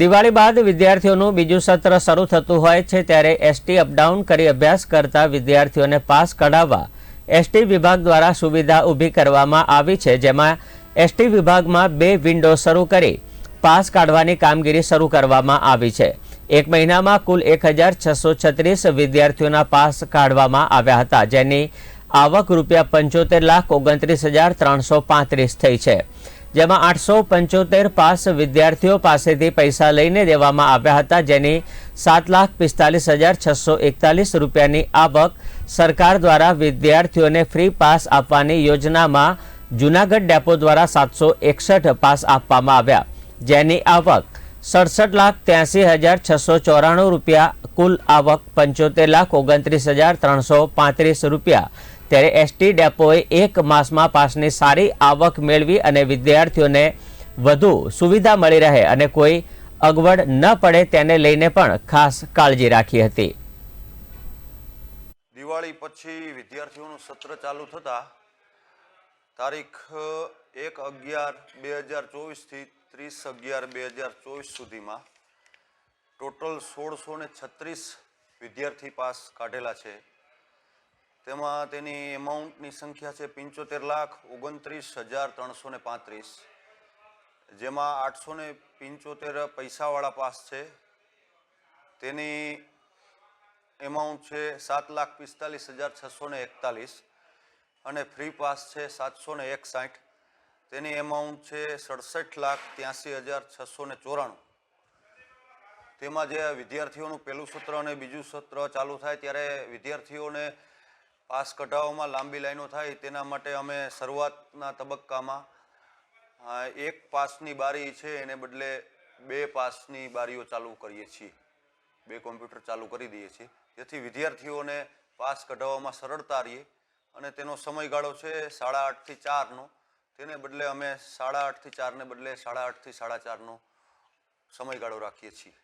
દિવાળી બાદ વિદ્યાર્થીઓનું બીજું સત્ર શરૂ થતું હોય છે ત્યારે એસટી અપડાઉન કરી અભ્યાસ કરતા વિદ્યાર્થીઓને પાસ કઢાવવા એસટી વિભાગ દ્વારા સુવિધા ઊભી કરવામાં આવી છે, જેમાં એસટી વિભાગમાં બે વિન્ડો શરૂ કરી પાસ કાઢવાની કામગીરી શરૂ કરવામાં આવી છે. એક મહિનામાં કુલ એક હજાર છસો છત્રીસ વિદ્યાર્થીઓના પાસ કાઢવામાં આવ્યા હતા, જેની આવક રૂપિયા પંચોતેર લાખ ઓગણત્રીસ હજાર ત્રણસો પાંત્રીસ થઈ છે. જેમાં આઠસો પંચોતેર પાસ વિદ્યાર્થીઓ પાસેથી પૈસા લઈને દેવામાં આવ્યા હતા, જેની સાત લાખ પિસ્તાલીસ હજાર છસો એકતાલીસ રૂપિયાની આવક સરકાર દ્વારા વિદ્યાર્થીઓને ફ્રી પાસ આપવાની યોજનામાં જુનાગઢ ડેપો દ્વારા સાતસો એકસઠ પાસ આપવામાં આવ્યા. જેની આવક સડસઠ લાખ ત્યાંસી હજાર છસો ચોરાણું રૂપિયા કુલ આવક પંચોતેર લાખ ઓગણત્રીસ હજાર ત્રણસો પાંત્રીસ રૂપિયા. ત્યારે એસટી ડેપોએ એક માસમાં પાસની સારી આવક મેળવી અને વિદ્યાર્થીઓને વધુ સુવિધા મળી રહે અને કોઈ અગવડ ન પડે તેને લઈને પણ ખાસ કાળજી રાખી હતી. દિવાળી પછી વિદ્યાર્થીઓનું સત્ર ચાલુ થતા તારીખ, એક અગિયાર, બે હજાર ચોવીસથી ત્રીસ અગિયાર, બે હજાર ચોવીસ સુધીમાં ટોટલ સોળસો ને છત્રીસ વિદ્યાર્થી પાસ કાઢેલા છે. તેમાં તેની એમાઉન્ટની સંખ્યા છે પંચોતેર લાખ ઓગણત્રીસ હજાર ત્રણસો ને પાંત્રીસ. જેમાં આઠસો ને પંચોતેર પૈસાવાળા પાસ છે. તેની એમાઉન્ટ છે સાત લાખ પિસ્તાલીસ હજાર છસો ને એકતાલીસ અને ફ્રી પાસ છે સાતસો ને એકસાઠ. તેની એમાઉન્ટ છે સડસઠ લાખ ત્યાંસી હજાર છસો ને ચોરાણું. તેમાં જે વિદ્યાર્થીઓનું પહેલું સત્ર અને બીજું સત્ર ચાલુ થાય ત્યારે વિદ્યાર્થીઓને પાસ કઢાવવામાં લાંબી લાઈનો થાય, તેના માટે અમે શરૂઆતના તબક્કામાં એક પાસની બારી છે, એને બદલે બે પાસની બારીઓ ચાલુ કરીએ છીએ. બે કોમ્પ્યુટર ચાલુ કરી દઈએ છીએ. જેથી વિદ્યાર્થીઓને પાસ કઢાવવામાં સરળતા રહીએ અને તેનો સમયગાળો છે સાડા આઠથી ચારનો. તેને બદલે અમે સાડા આઠથી ચારને બદલે સાડા આઠથી સાડા ચારનો સમયગાળો રાખીએ છીએ.